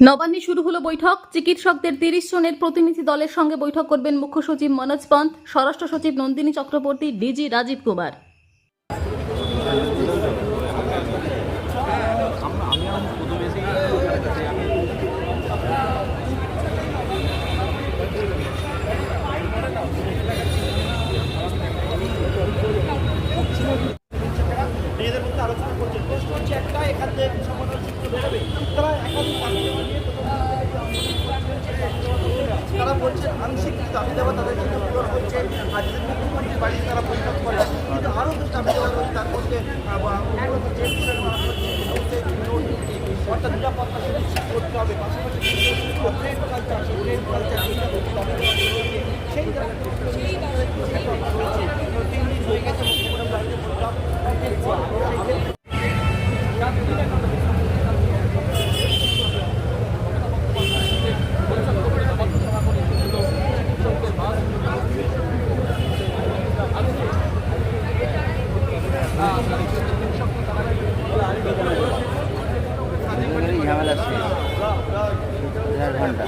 নবান্নে শুরু হলো বৈঠক। চিকিৎসকদের তিরিশ জনের প্রতিনিধি দলের সঙ্গে বৈঠক করবেন মুখ্য সচিব মনোজ পন্থ, স্বরাষ্ট্র সচিব নন্দিনী চক্রবর্তী, ডিজি রাজীব কুমার। তারা আংশিক দাবি দেওয়া তাদের জন্য পূরণ হচ্ছে আর যদি মুখ্যমন্ত্রীর বাড়িতে তারা বৈঠক করে কিন্তু আরও কিছু দাবি দেওয়া রয়েছে তার মধ্যে যে অর্থাৎ নিরাপত্তা সুনিশ্চিত করতে হবে পাশাপাশি সেই ট্রেড হয়ে গেছে মুখ্যমন্ত্রী বাড়িতে ঝামেলা শেষ। ঘণ্টা।